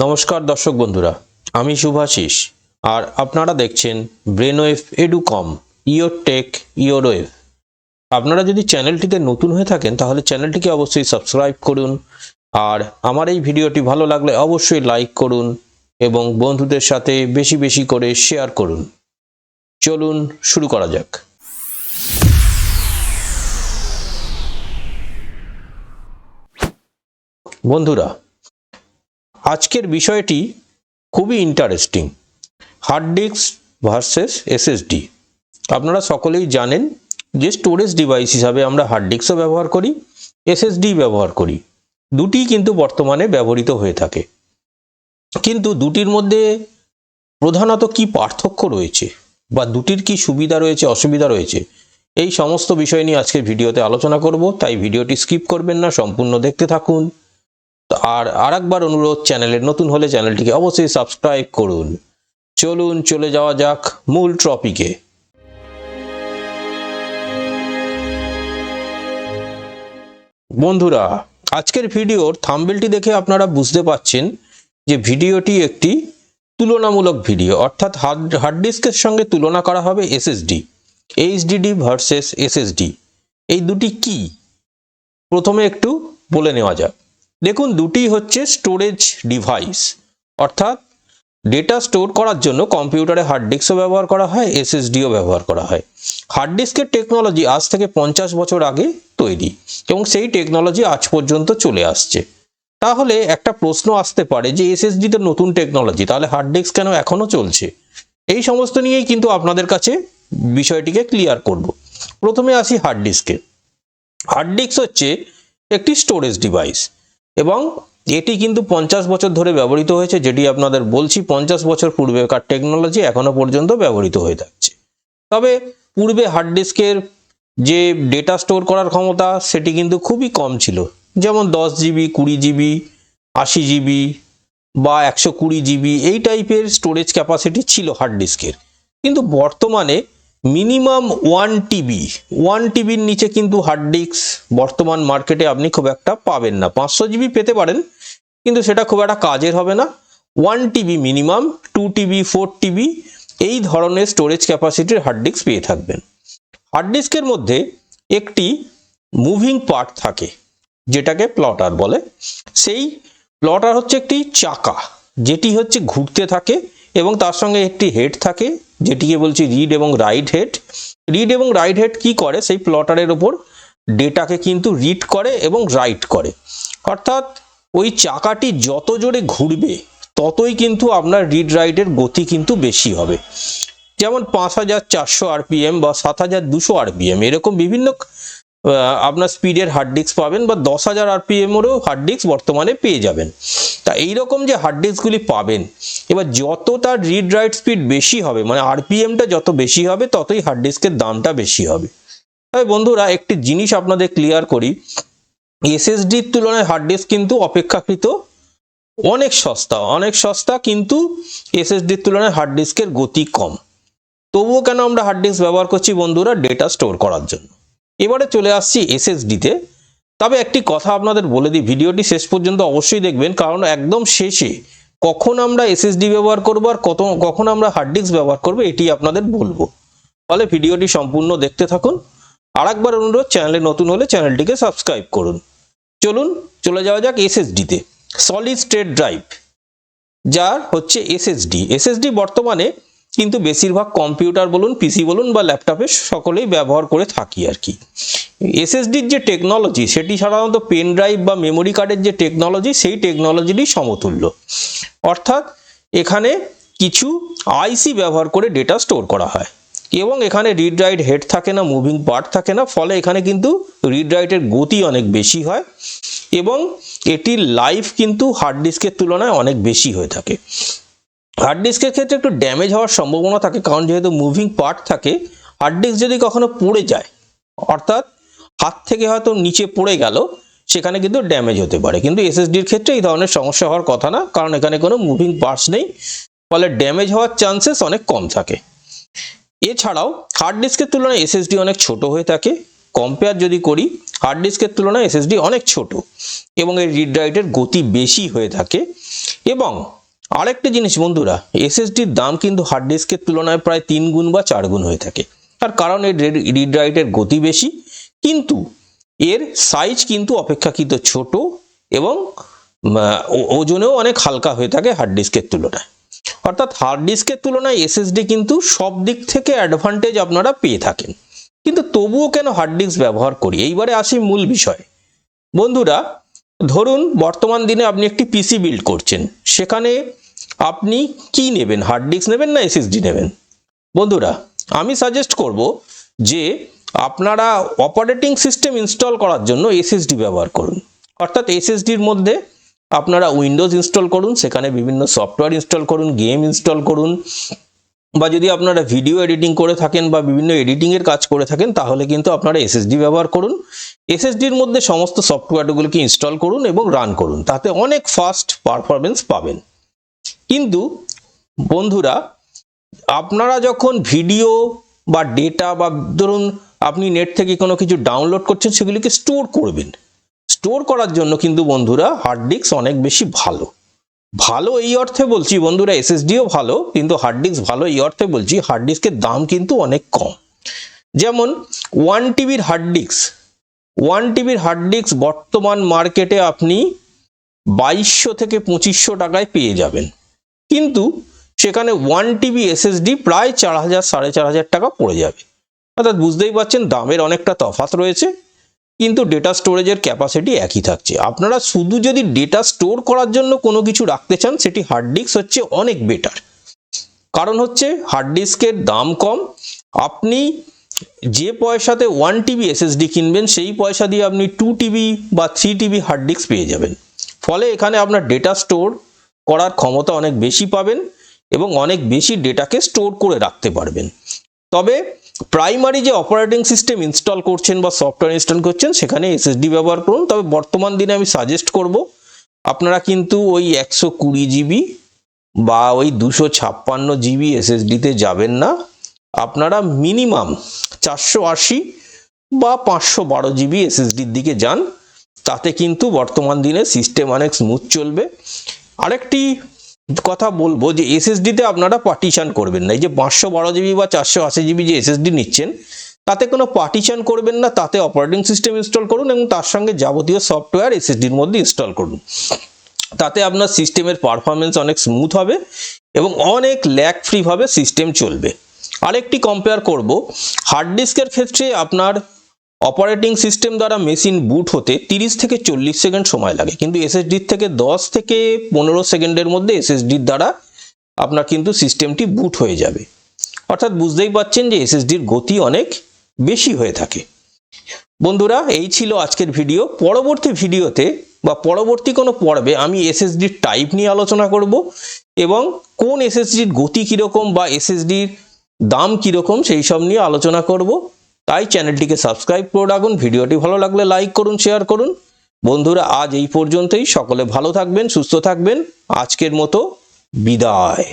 নমস্কার দর্শক বন্ধুরা, আমি শুভাশিস, আর আপনারা দেখছেন Brainwave Educom your tech your wave আপনারা যদি চ্যানেলটিতে নতুন হয়ে থাকেন, তাহলে চ্যানেলটিকে অবশ্যই সাবস্ক্রাইব করুন, আর আমার এই ভিডিওটি ভালো লাগলে অবশ্যই লাইক করুন এবং বন্ধুদের সাথে বেশি বেশি করে শেয়ার করুন। চলুন শুরু করা যাক। বন্ধুরা আজকের বিষয়টি খুবই interesting hard disk versus SSD আপনারা সকলেই জানেন যে স্টোরেজ ডিভাইস হিসাবে আমরা হার্ড ডিস্কও ব্যবহার করি এসএসডি ব্যবহার করি। দুটি কিন্তু বর্তমানে ব্যবহৃত হয়ে থাকে। কিন্তু দুটির মধ্যে প্রধানত কি পার্থক্য রয়েছে বা দুটির কি সুবিধা রয়েছে, অসুবিধা রয়েছে, এই সমস্ত বিষয় নিয়ে আজকের ভিডিওতে আলোচনা করব। তাই ভিডিওটি স্কিপ করবেন না, সম্পূর্ণ দেখতে থাকুন। আর, আরেকবার অনুরোধ চ্যানেলের নতুন হলে চ্যানেলটিকে অবশ্যই সাবস্ক্রাইব করুন। চলুন, চলে যাওয়া যাক মূল টপিকে বন্ধুরা, আজকের ভিডিওর থাম্বেলটি দেখে আপনারা বুঝতে পাচ্ছেন যে ভিডিওটি একটি তুলনামূলক ভিডিও, অর্থাৎ হার্ড হার্ড ডিস্কের সঙ্গে তুলনা করা হবে এসএসডি এইচডিডি ভার্সেস এসএসডি এই দুটি কি? প্রথমে একটু বলে নেওয়া যাক। দেখুন, দুটি হচ্ছে স্টোরেজ ডিভাইস অর্থাৎ ডেটা স্টোর করার জন্য কম্পিউটারে হার্ড ডিস্কও ব্যবহার করা হয় এসএসডিও ব্যবহার করা হয়। হার্ড ডিস্কের টেকনোলজি আজ থেকে পঞ্চাশ বছর আগে তৈরি, এবং সেই টেকনোলজি আজ পর্যন্ত চলে আসছে। তাহলে একটা প্রশ্ন আসতে পারে যে এসএসডি তো নতুন টেকনোলজি তাহলে হার্ড ডিস্ক কেন এখনও চলছে? এই সমস্ত নিয়েই কিন্তু আপনাদের কাছে বিষয়টিকে ক্লিয়ার করব। প্রথমে আসি হার্ড ডিস্কে হার্ড ডিস্ক হচ্ছে একটি স্টোরেজ ডিভাইস এবং এটি কিন্তু পঞ্চাশ বছর ধরে ব্যবহৃত হয়েছে, যেটি আপনাদের বলছি, পঞ্চাশ বছর পূর্বেকার টেকনোলজি এখনও পর্যন্ত ব্যবহৃত হয়ে থাকছে। তবে পূর্বে হার্ড ডিস্কের যে ডেটা স্টোর করার ক্ষমতা, সেটি কিন্তু খুবই কম ছিল। যেমন দশ জিবি কুড়ি জিবি আশি জিবি বা একশো কুড়ি জিবি এই টাইপের স্টোরেজ ক্যাপাসিটি ছিল হার্ড ডিস্কের কিন্তু বর্তমানে মিনিমাম ওয়ান টিবি, ওয়ান টিবির নিচে কিন্তু হার্ড ডিস্ক বর্তমান মার্কেটে আপনি খুব একটা পাবেন না। পাঁচশো জিবি পেতে পারেন, কিন্তু সেটা খুব একটা কাজের হবে না। One TB minimum, two TB, four TB, এই ধরনের স্টোরেজ ক্যাপাসিটির হার্ড ডিস্ক পেয়ে থাকবেন। হার্ড ডিস্কের মধ্যে একটি মুভিং পার্ট থাকে, যেটাকে প্লটার বলে। সেই প্লটার হচ্ছে একটি চাকা, যেটি হচ্ছে ঘুরতে থাকে এবং তার সঙ্গে একটি হেড থাকে। যেটিকে বলছি রিড এবং রাইট হেড রিড এবং রাইট হেড কি করে? সেই প্লটারের ওপর ডেটাকে কিন্তু রিড করে এবং রাইট করে। অর্থাৎ ওই চাকাটি যত জোরে ঘুরবে, ততই কিন্তু আপনার রিড রাইটের গতি কিন্তু বেশি হবে। যেমন পাঁচ হাজার চারশো আরপিএম বা সাত হাজার দুশো আরপিএম, এরকম বিভিন্ন আপনার স্পিডের হার্ড ডিস্ক পাবেন বা দশ হাজার আরপিএমেরও হার্ড ডিস্ক বর্তমানে পেয়ে যাবেন। তা এইরকম যে হার্ড ডিস্কগুলি পাবেন, এবার যত তার রিড রাইট স্পিড বেশি হবে মানে আরপিএমটা যত বেশি হবে, ততই হার্ড ডিস্কের দামটা বেশি হবে। তবে বন্ধুরা, একটি জিনিস আপনাদের ক্লিয়ার করি এসএসডির তুলনায় হার্ড ডিস্ক কিন্তু অপেক্ষাকৃত অনেক সস্তা অনেক সস্তা কিন্তু এসএসডির তুলনায় হার্ড ডিস্কের গতি কম। তবুও কেন আমরা হার্ড ডিস্ক ব্যবহার করছি বন্ধুরা ডেটা স্টোর করার জন্য? এবারে চলে আসছি এসএসডিতে তবে একটি কথা আপনাদের বলে দিই, ভিডিওটি শেষ পর্যন্ত অবশ্যই দেখবেন, কারণ একদম শেষে কখন আমরা এসএসডি ব্যবহার করব আর কত, কখন আমরা হার্ড ডিস্ক ব্যবহার করব, এটি আপনাদের বলব। ফলে ভিডিওটি সম্পূর্ণ দেখতে থাকুন। আর একবার অনুরোধ, চ্যানেলে নতুন হলে চ্যানেলটিকে সাবস্ক্রাইব করুন। চলুন, চলে যাওয়া যাক এসএসডিতে সলিড স্টেট ড্রাইভ যার হচ্ছে এসএসডি এসএসডি বর্তমানে কিন্তু বেশিরভাগ কম্পিউটার বলুন, পিসি বলুন বা ল্যাপটপে সকলেই ব্যবহার করে থাকি আর কি। এসএসডির যে টেকনোলজি সেটি সাধারণত পেন ড্রাইভ বা মেমোরি কার্ডের যে টেকনোলজি সেই টেকনোলজিরই সমতুল্য। অর্থাৎ এখানে কিছু আইসি ব্যবহার করে ডেটা স্টোর করা হয়। এবং এখানে রিড রাইট হেড থাকে না মুভিং পার্ট থাকে না, ফলে এখানে কিন্তু রিড রাইটের গতি অনেক বেশি হয় এবং এটির লাইফ কিন্তু হার্ড ডিস্কের তুলনায় অনেক বেশি হয়ে থাকে। হার্ড ডিস্কের ক্ষেত্রে একটু ড্যামেজ হওয়ার সম্ভাবনা থাকে, কারণ যেহেতু মুভিং পার্ট থাকে হার্ড ডিস্ক যদি কখনো পড়ে যায়, অর্থাৎ হাত থেকে হয়তো নিচে পড়ে গেল, সেখানে কিন্তু ড্যামেজ হতে পারে। কিন্তু এসএসডির ক্ষেত্রে এই ধরনের সমস্যা হওয়ার কথা না, কারণ এখানে কোনো মুভিং পার্টস নেই, ফলে ড্যামেজ হওয়ার চান্সেস অনেক কম থাকে। এছাড়াও হার্ড ডিস্কের তুলনায় এসএসডি অনেক ছোট হয়ে থাকে। কম্পেয়ার যদি করি হার্ড ডিস্কের তুলনায় এসএসডি অনেক ছোট, এবং এর রিড রাইটের গতি বেশি হয়ে থাকে, এবং আরেকটা জিনিস বন্ধুরা এসএসডির দাম কিন্তু হার্ড ডিস্কের তুলনায় প্রায় তিন গুণ বা চার গুণ হয়ে থাকে। তার কারণ এর রিড রাইটের গতি বেশি, কিন্তু এর সাইজ কিন্তু অপেক্ষাকৃত ছোট এবং ওজনেও অনেক হালকা হয়ে থাকে হার্ড ডিস্কের তুলনায়। অর্থাৎ হার্ড ডিস্কের তুলনায় এসএসডি কিন্তু সব দিক থেকে অ্যাডভান্টেজ আপনারা পেয়ে থাকেন। কিন্তু তবুও কেন হার্ড ডিস্ক ব্যবহার করি? এইবারে আসি মূল বিষয়। বন্ধুরা, ধরুন বর্তমান দিনে আপনি একটি পিসি বিল্ড করছেন। সেখানে আপনি কি নেবেন? হার্ড ডিস্ক নেবেন না এসএসডি নেবেন? বন্ধুরা, আমি সাজেস্ট করব যে আপনারা অপারেটিং সিস্টেম ইনস্টল করার জন্য এসএসডি ব্যবহার করুন। অর্থাৎ এসএসডির মধ্যে আপনারা উইন্ডোজ ইনস্টল করুন, সেখানে বিভিন্ন সফটওয়্যার ইনস্টল করুন গেম ইনস্টল করুন, বা যদি আপনারা ভিডিও এডিটিং করে থাকেন বা বিভিন্ন এডিটিংয়ের কাজ করে থাকেন, তাহলে কিন্তু আপনারা এসএসডি ব্যবহার করুন। এসএসডির মধ্যে সমস্ত সফটওয়্যারগুলোকে ইনস্টল করুন এবং রান করুন। তাতে অনেক ফাস্ট পারফরমেন্স পাবেন। কিন্তু বন্ধুরা, আপনারা যখন ভিডিও বা ডেটা বা ধরুন আপনি নেট থেকে কোনো কিছু ডাউনলোড করছেন, সেগুলিকে স্টোর করবেন। স্টোর করার জন্য কিন্তু বন্ধুরা হার্ড ডিস্ক অনেক বেশি ভালো। ভালো এই অর্থে বলছি, বন্ধুরা এসএসডিও ভালো, কিন্তু হার্ড ডিস্ক ভালো এই অর্থে বলছি হার্ড ডিস্কের দাম কিন্তু অনেক কম। যেমন ওয়ান টিবির হার্ড ডিস্ক ওয়ান টিবির হার্ড ডিস্ক বর্তমান মার্কেটে আপনি বাইশশো থেকে পঁচিশশো টাকায় পেয়ে যাবেন। কিন্তু সেখানে ওয়ান টিবি এসএসডি প্রায় চার হাজার, সাড়ে চার হাজার টাকা পড়ে যাবে। অর্থাৎ বুঝতেই পারছেন, দামের অনেকটা তফাৎ রয়েছে, কিন্তু ডেটা স্টোরেজের ক্যাপাসিটি একই থাকছে। আপনারা শুধু যদি ডেটা স্টোর করার জন্য কোনো কিছু রাখতে চান, সেটি হার্ড ডিস্ক হচ্ছে অনেক বেটার কারণ হচ্ছে হার্ড ডিস্কের দাম কম। আপনি যে পয়সাতে ওয়ান টিবি এসএসডি কিনবেন, সেই পয়সা দিয়ে আপনি টু টিবি বা থ্রি টিবি হার্ড ডিস্ক পেয়ে যাবেন। ফলে এখানে আপনার ডেটা স্টোর করার ক্ষমতা অনেক বেশি পাবেন এবং অনেক বেশি ডেটাকে স্টোর করে রাখতে পারবেন। তবে প্রাইমারি যে অপারেটিং সিস্টেম ইনস্টল করছেন বা সফটওয়্যার ইনস্টল করছেন, সেখানে এসএসডি ব্যবহার করুন। তবে বর্তমান দিনে আমি সাজেস্ট করব, আপনারা কিন্তু ওই একশো কুড়ি জিবি বা ওই দুশো ছাপ্পান্ন জিবি এসএসডিতে যাবেন না। আপনারা মিনিমাম চারশো আশি বা পাঁচশো বারো জিবি এসএসডির দিকে যান। তাতে কিন্তু বর্তমান দিনে সিস্টেম অনেক স্মুথ চলবে। আরেকটি কথা বলব যে এসএসডিতে আপনারা পার্টিশন করবেন না। এই যে পাঁচশো বারো জিবি বা চারশো আশি জিবি যে এসএসডি নিচ্ছেন, তাতে কোনো পার্টিশন করবেন না, তাতে অপারেটিং সিস্টেম ইনস্টল করুন এবং তার সঙ্গে যাবতীয় সফটওয়্যার এসএসডির মধ্যে ইনস্টল করুন। তাতে আপনার সিস্টেমের পারফরমেন্স অনেক স্মুথ হবে এবং অনেক ল্যাগ ফ্রিভাবে সিস্টেম চলবে। আরেকটি কম্পেয়ার করব। হার্ড ডিস্কের ক্ষেত্রে আপনার অপারেটিং সিস্টেম দ্বারা মেশিন বুট হতে তিরিশ থেকে চল্লিশ সেকেন্ড সময় লাগে। কিন্তু এসএসডির থেকে দশ থেকে পনেরো সেকেন্ডের মধ্যে এসএসডির দ্বারা আপনার কিন্তু সিস্টেমটি বুট হয়ে যাবে। অর্থাৎ বুঝতেই পাচ্ছেন যে এসএসডির গতি অনেক বেশি হয়ে থাকে। বন্ধুরা, এই ছিল আজকের ভিডিও। পরবর্তী ভিডিওতে বা পরবর্তী কোনো পর্বে আমি এসএসডির টাইপ নিয়ে আলোচনা করব এবং কোন এসএসডির গতি কীরকম বা এসএসডির দাম কীরকম সেই সব নিয়ে আলোচনা করব। তাই চ্যানেলটিকে সাবস্ক্রাইব করে রাখুন, ভিডিওটি ভালো লাগলে লাইক করুন, শেয়ার করুন। বন্ধুরা, আজ এই পর্যন্তই। সকলে ভালো থাকবেন, সুস্থ থাকবেন। আজকের মতো বিদায়।